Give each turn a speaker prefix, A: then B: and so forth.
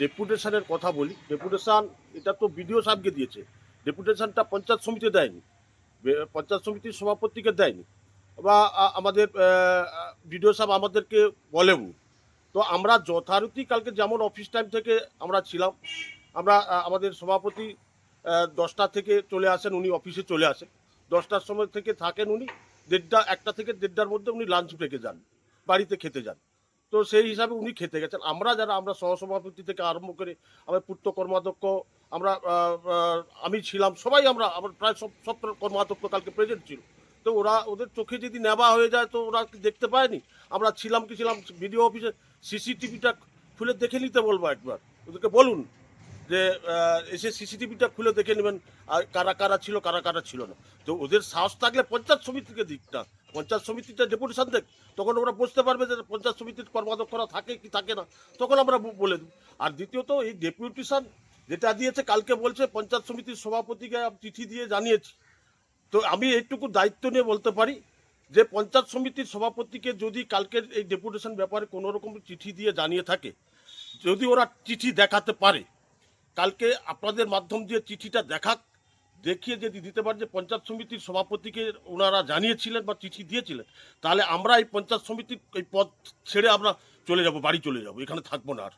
A: ডেপুটেশনের কথা বলি ডেপুটেশন এটা তো বিডিও সাহেবকে দিয়েছে। ডেপুটেশনটা পঞ্চায়েত সমিতি দেয়নি। পঞ্চায়েত সমিতির সভাপতিকে দেয়নি। বা আমাদের বিডিও সাহেব আমাদেরকে বলেও তো আমরা যথারীতি কালকে যেমন অফিস টাইম থেকে আমরা ছিলাম, আমরা আমাদের সভাপতি দশটা থেকে চলে আসেন, উনি অফিসে চলে আসেন। দশটার সময় থেকে থাকেন উনি, দেড়টা, একটা থেকে দেড়টার মধ্যে উনি লাঞ্চ ব্রেকে যান, বাড়িতে খেতে যান। তো সেই হিসাবে উনি খেতে গেছেন। আমরা যারা, আমরা সহসভাপতি থেকে আরম্ভ করে আমার পূর্ত কর্মাধ্যক্ষ, আমরা আমি ছিলাম, সবাই আমরা, আমার প্রায় সব সব কর্মাধ্যক্ষ কালকে প্রেজেন্ট ছিল। তো ওরা, ওদের চোখে যদি নেওয়া হয়ে যায় তো ওরা দেখতে পায়নি? আমরা ছিলাম কি ছিলাম ভিডিও অফিসে সিসিটিভিটা খুলে দেখে নিতে বলব একবার। ওদেরকে বলুন। যে এসে সিসিটিভিটা খুলে দেখে নেবেন, আর কারা কারা ছিল, কারা কারা ছিল না। তো ওদের সাহস থাকলে পঞ্চায়েত সমিতিকে দিক না। পঞ্চায়েত সমিতিটা ডেপুটেশন দেখ তখন ওরা বুঝতে পারবে যে পঞ্চায়েত সমিতির কর্মাধ্যক্ষরা থাকে কি, থাকে না। তখন আমরা বলে দেব। আর দ্বিতীয়ত, এই ডেপুটেশন যেটা দিয়েছে, কালকে বলছে, পঞ্চায়েত সমিতির সভাপতিকে চিঠি দিয়ে জানিয়েছি। তো আমি এইটুকু দায়িত্ব নিয়ে বলতে পারি যে, পঞ্চায়েত সমিতির সভাপতিকে যদি কালকের এই ডেপুটেশন ব্যাপারে কোনো রকম চিঠি দিয়ে জানিয়ে থাকে, যদি ওরা চিঠি দেখাতে পারে কালকে আপনাদের মাধ্যম দিয়ে চিঠিটা দেখাক, দেখিয়ে যদি দিতে পারে যে পঞ্চায়েত সমিতির সভাপতিকে ওনারা জানিয়েছিলেন বা চিঠি দিয়েছিলেন, তাহলে আমরা এই পঞ্চায়েত সমিতির এই পদ ছেড়ে আমরা চলে যাব, বাড়ি চলে যাব, এখানে থাকব না আর।